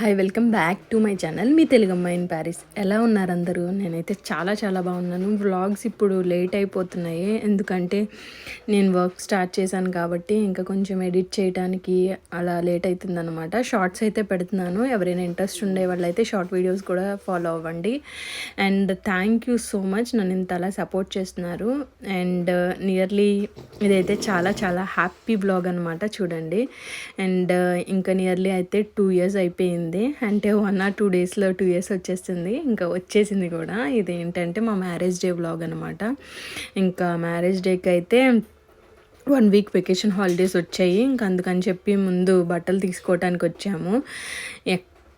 Hi welcome back to my channel me Telugu in Paris ఎలా ఉన్నారు అందరూ? నేనైతే చాలా చాలా బాగున్నాను. వ్లాగ్స్ ఇప్పుడు లేట్ అయిపోతున్నాయి. ఎందుకంటే నేను వర్క్ స్టార్ట్ చేశాను కాబట్టి ఇంకా కొంచెం ఎడిట్ చేయడానికి అలా లేట్ అవుతుందన్నమాట షార్ట్స్ అయితే పెడుతున్నాను. ఎవరైనా ఇంట్రెస్ట్ ఉండే వాళ్ళైతే షార్ట్ వీడియోస్ కూడా ఫాలో అవ్వండి. And thank you so much నన్ను ఇంత అలా సపోర్ట్ చేస్తున్నారు. అండ్ నియర్లీ uh, ఇదైతే చాలా చాలా హ్యాపీ బ్లాగ్ అనమాట చూడండి. అండ్ uh, ఇంకా నియర్లీ అయితే టూ ఇయర్స్ అయిపోయింది. అంటే వన్ ఆర్ టూ డేస్లో టూ ఇయర్స్ వచ్చేసింది. ఇంకా వచ్చేసింది కూడా. ఇది ఏంటంటే మా మ్యారేజ్ డే బ్లాగ్ అనమాట ఇంకా మ్యారేజ్ డేకి అయితే వన్ వీక్ వెకేషన్ హాలిడేస్ వచ్చాయి. ఇంకా అందుకని చెప్పి ముందు బట్టలు తీసుకోవటానికి వచ్చాము.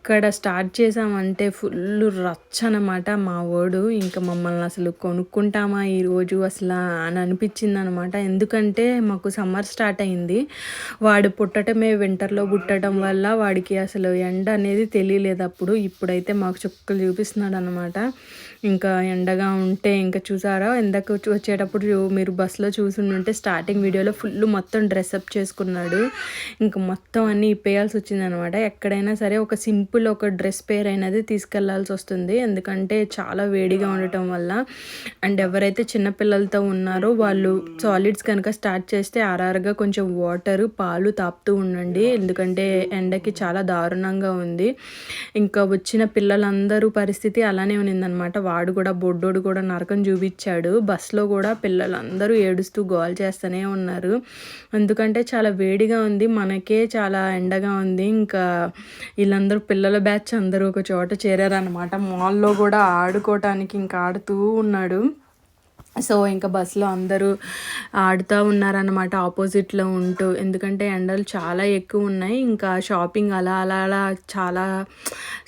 ఎక్కడ స్టార్ట్ చేసామంటే ఫుల్ రచ్చ అనమాట మా వాడు ఇంకా మమ్మల్ని అసలు కొనుక్కుంటామా ఈరోజు అసలు అని అనిపించింది అనమాట ఎందుకంటే మాకు సమ్మర్ స్టార్ట్ అయింది. వాడు పుట్టటమే వింటర్లో పుట్టడం వల్ల వాడికి అసలు ఎండ అనేది తెలియలేదు అప్పుడు. ఇప్పుడైతే మాకు చుక్కలు చూపిస్తున్నాడు అనమాట ఇంకా ఎండగా ఉంటే ఇంకా చూసారా? ఎండకు వచ్చేటప్పుడు మీరు బస్సులో చూసుంటే స్టార్టింగ్ వీడియోలో ఫుల్ మొత్తం డ్రెస్అప్ చేసుకున్నాడు. ఇంకా మొత్తం అన్నీ ఇప్పేయాల్సి వచ్చిందనమాట ఎక్కడైనా సరే ఒక సింపుల్ ఒక డ్రెస్ పేర్ అయినది తీసుకెళ్ళాల్సి వస్తుంది. ఎందుకంటే చాలా వేడిగా ఉండటం వల్ల అండ్ ఎవరైతే చిన్నపిల్లలతో ఉన్నారో వాళ్ళు సాలిడ్స్ కనుక స్టార్ట్ చేస్తే ఆర్ఆర్గా కొంచెం వాటర్ పాలు తాపుతూ ఉండండి. ఎందుకంటే ఎండకి చాలా దారుణంగా ఉంది. ఇంకా వచ్చిన పిల్లలందరూ పరిస్థితి అలానే ఉన్నిందనమాట. వాడు కూడా బొడ్డోడు కూడా నరకం చూపించాడు. బస్సులో కూడా పిల్లలందరూ ఏడుస్తూ గోల్ చేస్తూనే ఉన్నారు. ఎందుకంటే చాలా వేడిగా ఉంది. మనకే చాలా ఎండగా ఉంది. ఇంకా వీళ్ళందరూ పిల్ల పిల్లల బ్యాచ్ అందరూ ఒక చోట చేరారనమాట మాల్లో కూడా ఆడుకోవటానికి ఇంకా ఆడుతూ ఉన్నాడు. సో ఇంకా బస్సులో అందరూ ఆడుతూ ఉన్నారనమాట ఆపోజిట్లో ఉంటూ. ఎందుకంటే ఎండలు చాలా ఎక్కువ ఉన్నాయి. ఇంకా షాపింగ్ అలా అలా అలా చాలా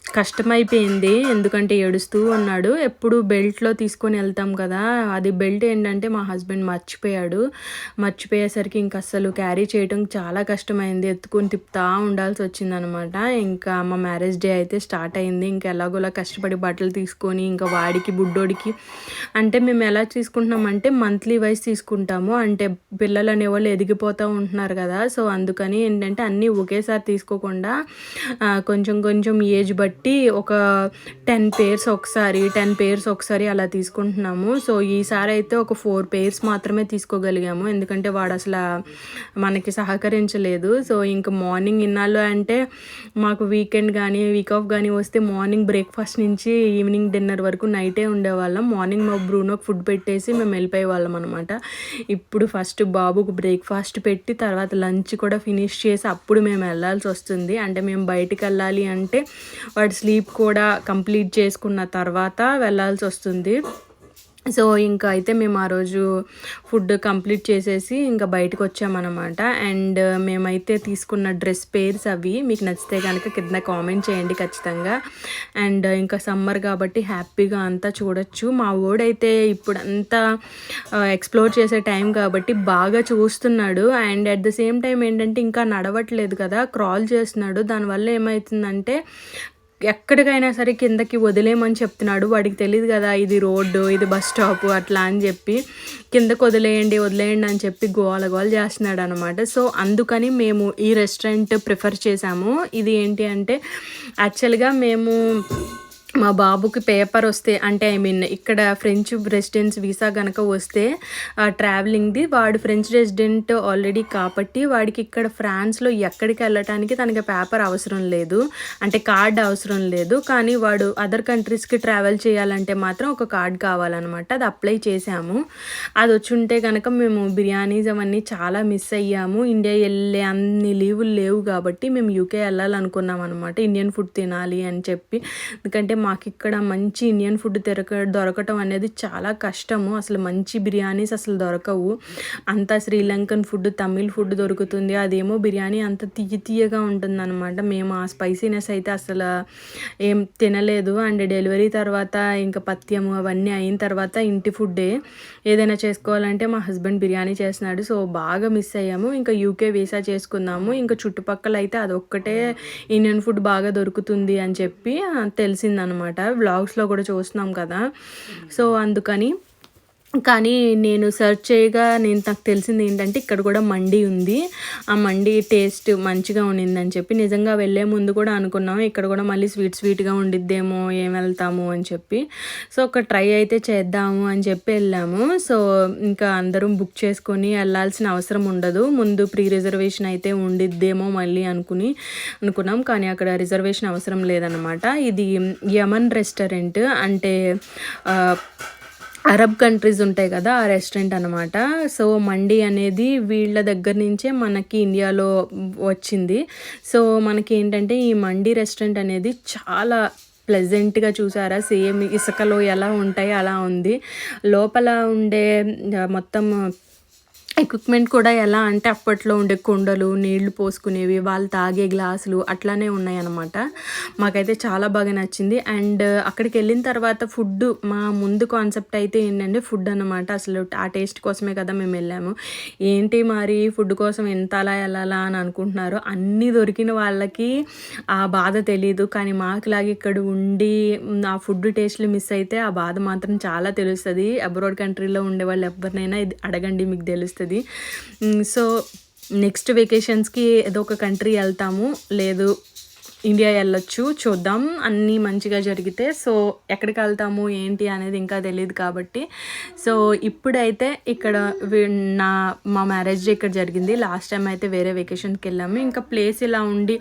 కష్టమైపోయింది. ఎందుకంటే ఏడుస్తూ ఉన్నాడు. ఎప్పుడు బెల్ట్లో తీసుకొని వెళ్తాం కదా. అది బెల్ట్ ఏంటంటే మా హస్బెండ్ మర్చిపోయాడు. మర్చిపోయేసరికి ఇంక అస్సలు క్యారీ చేయడం చాలా కష్టమైంది. ఎత్తుకొని తిప్పుతా ఉండాల్సి వచ్చిందనమాట. ఇంకా మా మ్యారేజ్ డే అయితే స్టార్ట్ అయింది. ఇంకా ఎలాగోలా కష్టపడి బట్టలు తీసుకొని ఇంకా వాడికి బుడ్డోడికి. అంటే మేము ఎలా తీసుకుంటున్నామంటే మంత్లీ వైజ్ తీసుకుంటాము. అంటే పిల్లలు అనేవాళ్ళు ఎదిగిపోతూ ఉంటున్నారు కదా. సో అందుకని ఏంటంటే అన్నీ ఒకేసారి తీసుకోకుండా కొంచెం కొంచెం ఏజ్ బట్టి కాబట్టి ఒక టెన్ పేర్స్ ఒకసారి టెన్ పేర్స్ ఒకసారి అలా తీసుకుంటున్నాము. సో ఈసారి అయితే ఒక ఫోర్ పేర్స్ మాత్రమే తీసుకోగలిగాము. ఎందుకంటే వాడు అసలు మనకి సహకరించలేదు. సో ఇంకా మార్నింగ్ ఇన్నాళ్ళు అంటే మాకు వీకెండ్ కానీ వీక్ ఆఫ్ కానీ వస్తే మార్నింగ్ బ్రేక్ఫాస్ట్ నుంచి ఈవినింగ్ డిన్నర్ వరకు నైటే ఉండేవాళ్ళం. మార్నింగ్ మా బ్రూనోకి ఫుడ్ పెట్టేసి మేము వెళ్ళిపోయే వాళ్ళం అనమాట ఇప్పుడు ఫస్ట్ బాబుకు బ్రేక్ఫాస్ట్ పెట్టి తర్వాత లంచ్ కూడా ఫినిష్ చేసి అప్పుడు మేము వెళ్ళాల్సి వస్తుంది. అంటే మేము బయటికి వెళ్ళాలి అంటే వాడి స్లీప్ కూడా కంప్లీట్ చేసుకున్న తర్వాత వెళ్ళాల్సి వస్తుంది. సో ఇంకా అయితే మేము ఆ రోజు ఫుడ్ కంప్లీట్ చేసేసి ఇంకా బయటకు వచ్చామన్నమాట. అండ్ మేమైతే తీసుకున్న డ్రెస్ పేర్స్ అవి మీకు నచ్చితే కనుక కింద కామెంట్ చేయండి ఖచ్చితంగా. అండ్ ఇంకా సమ్మర్ కాబట్టి హ్యాపీగా అంతా చూడొచ్చు. మా ఓడైతే ఇప్పుడు అంతా ఎక్స్ప్లోర్ చేసే టైం కాబట్టి బాగా చూస్తున్నాడు. And at the same time ఏంటంటే ఇంకా నడవట్లేదు కదా క్రాల్ చేస్తున్నాడు. దానివల్ల ఏమవుతుందంటే ఎక్కడికైనా సరే కిందకి వదిలేయమని చెప్తున్నాడు. వాడికి తెలియదు కదా ఇది రోడ్డు ఇది బస్ స్టాప్ అట్లా అని చెప్పి. కిందకు వదిలేయండి వదిలేయండి అని చెప్పి గోల గోల చేస్తున్నాడు అనమాట సో అందుకని మేము ఈ రెస్టారెంట్ ప్రిఫర్ చేసాము ఇది ఏంటి అంటే యాక్చువల్గా మేము మా బాబుకి పేపర్ వస్తే అంటే ఐ మీన్ ఇక్కడ ఫ్రెంచ్ రెసిడెన్స్ వీసా కనుక వస్తే ట్రావెలింగ్ది వాడు ఫ్రెంచ్ రెసిడెంట్ ఆల్రెడీ కాబట్టి వాడికి ఇక్కడ ఫ్రాన్స్లో ఎక్కడికి వెళ్ళటానికి తనకి పేపర్ అవసరం లేదు. అంటే కార్డ్ అవసరం లేదు. కానీ వాడు అదర్ కంట్రీస్కి ట్రావెల్ చేయాలంటే మాత్రం ఒక కార్డ్ కావాలన్నమాట. అది అప్లై చేశాము. అది వచ్చుంటే కనుక మేము బిర్యానీస్ అవన్నీ చాలా మిస్ అయ్యాము. ఇండియా వెళ్ళే అన్ని లీవులు లేవు కాబట్టి మేము యూకే వెళ్ళాలనుకున్నాం అనమాట ఇండియన్ ఫుడ్ తినాలి అని చెప్పి. ఎందుకంటే మాకు ఇక్కడ మంచి ఇండియన్ ఫుడ్ దొరక దొరకటం అనేది చాలా కష్టము. అసలు మంచి బిర్యానీస్ అసలు దొరకవు. అంతా శ్రీలంకన్ ఫుడ్ తమిళ్ ఫుడ్ దొరుకుతుంది. అదేమో బిర్యానీ అంత తీయ తీయగా ఉంటుందన్నమాట. మేము ఆ స్పైసీనెస్ అయితే అసలు ఏం తినలేదు. అండ్ డెలివరీ తర్వాత ఇంకా పత్యము అవన్నీ అయిన తర్వాత ఇంటి ఫుడ్డే ఏదైనా చేసుకోవాలంటే మా హస్బెండ్ బిర్యానీ చేస్తున్నాడు. సో బాగా మిస్ అయ్యాము. ఇంకా యూకే వీసా చేసుకుందాము ఇంకా చుట్టుపక్కల అయితే అదొక్కటే ఇండియన్ ఫుడ్ బాగా దొరుకుతుంది అని చెప్పి తెలిసిందనమాట. వ్లాగ్స్లో కూడా చూస్తున్నాం కదా. సో అందుకని కానీ నేను సెర్చ్ చేయగా నేను నాకు తెలిసింది ఏంటంటే ఇక్కడ కూడా మండి ఉంది. ఆ మండి టేస్ట్ మంచిగా ఉండిందని చెప్పి నిజంగా వెళ్ళే ముందు కూడా అనుకున్నాం. ఇక్కడ కూడా మళ్ళీ స్వీట్ స్వీట్గా ఉండిద్దేమో ఏం వెళ్తాము అని చెప్పి. సో ఒక ట్రై అయితే చేద్దాము అని చెప్పి వెళ్ళాము. సో ఇంకా అందరం బుక్ చేసుకొని వెళ్ళాల్సిన అవసరం ఉండదు. ముందు ప్రీ రిజర్వేషన్ అయితే ఉండిద్దేమో మళ్ళీ అనుకుని అనుకున్నాం. కానీ అక్కడ రిజర్వేషన్ అవసరం లేదనమాట ఇది యమన్ రెస్టారెంట్ అంటే అరబ్ కంట్రీస్ ఉంటాయి కదా ఆ రెస్టారెంట్ అనమాట సో మండి అనేది వీళ్ళ దగ్గర నుంచే మనకి ఇండియాలో వచ్చింది. సో మనకి ఏంటంటే ఈ మండి రెస్టారెంట్ అనేది చాలా ప్లెజెంట్గా చూసారా? సేమ్ ఇసుకలో ఎలా ఉంటాయి అలా ఉంది. లోపల ఉండే మొత్తం ఎక్విప్మెంట్ కూడా ఎలా అంటే అప్పట్లో ఉండే కుండలు నీళ్ళు పోసుకునేవి వాళ్ళు తాగే గ్లాసులు అట్లానే ఉన్నాయన్నమాట. మాకైతే చాలా బాగా నచ్చింది. అండ్ uh, అక్కడికి వెళ్ళిన తర్వాత ఫుడ్ మా ముందు కాన్సెప్ట్ అయితే ఏంటంటే ఫుడ్ అనమాట అసలు ఆ టేస్ట్ కోసమే కదా మేము వెళ్ళాము. ఏంటి మరి ఫుడ్ కోసం ఎంత అలా వెళ్ళాలా అని అనుకుంటున్నారు అన్నీ దొరికిన వాళ్ళకి ఆ బాధ తెలియదు కానీ మాకులాగా ఇక్కడ ఉండి ఆ ఫుడ్ టేస్ట్లు మిస్ అయితే ఆ బాధ మాత్రం చాలా తెలుస్తుంది. అబ్రాడ్ కంట్రీలో ఉండే వాళ్ళు ఎవరినైనా ఇది అడగండి మీకు తెలుస్తుంది. సో నెక్స్ట్ వెకేషన్స్కి ఏదో ఒక కంట్రీ వెళ్తాము. లేదు ఇండియా వెళ్ళొచ్చు చూద్దాం. అన్నీ మంచిగా జరిగితే సో ఎక్కడికి వెళ్తాము ఏంటి అనేది ఇంకా తెలియదు కాబట్టి. సో ఇప్పుడైతే ఇక్కడ నా మా మ్యారేజ్ డే ఇక్కడ జరిగింది. లాస్ట్ టైం అయితే వేరే వెకేషన్కి వెళ్ళాము. ఇంకా ప్లేస్ ఇలా ఉండి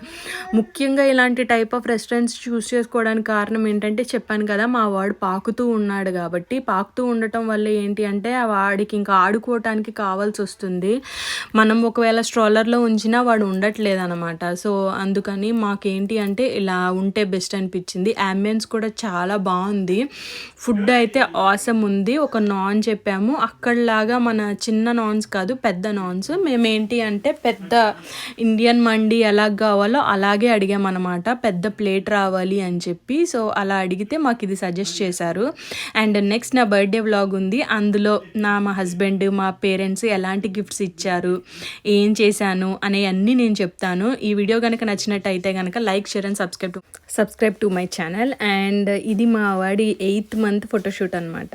ముఖ్యంగా ఇలాంటి టైప్ ఆఫ్ రెస్టారెంట్స్ చూస్ చేసుకోవడానికి కారణం ఏంటంటే చెప్పాను కదా మా వాడు పాకుతూ ఉన్నాడు కాబట్టి. పాకుతూ ఉండటం వల్ల ఏంటి అంటే ఆ వాడికి ఇంకా ఆడుకోవటానికి కావాల్సి వస్తుంది. మనం ఒకవేళ స్ట్రాలర్లో ఉంచినా వాడు ఉండట్లేదు అనమాట సో అందుకని మాకేంటి అంటే ఇలా ఉంటే బెస్ట్ అనిపించింది. అంబియన్స్ కూడా చాలా బాగుంది. ఫుడ్ అయితే ఆసమ్ ఉంది. ఒక నాన్ చెప్పాము. అక్కడలాగా మన చిన్న నాన్స్ కాదు పెద్ద నాన్స్ మేమేంటి అంటే పెద్ద ఇండియన్ మండి ఎలా కావాలో అలాగే అడిగామన్నమాట. పెద్ద ప్లేట్ రావాలి అని చెప్పి. సో అలా అడిగితే మాకు ఇది సజెస్ట్ చేశారు. అండ్ నెక్స్ట్ నా బర్త్డే వ్లాగ్ ఉంది. అందులో నా మా హస్బెండ్ మా పేరెంట్స్ ఎలాంటి గిఫ్ట్స్ ఇచ్చారు ఏం చేశాను అనేవన్నీ నేను చెప్తాను. ఈ వీడియో కనుక నచ్చినట్టయితే కనుక like share and subscribe to subscribe to my channel and ఇది మా వాడి ఎయిత్ మంత్ ఫోటోషూట్ అనమాట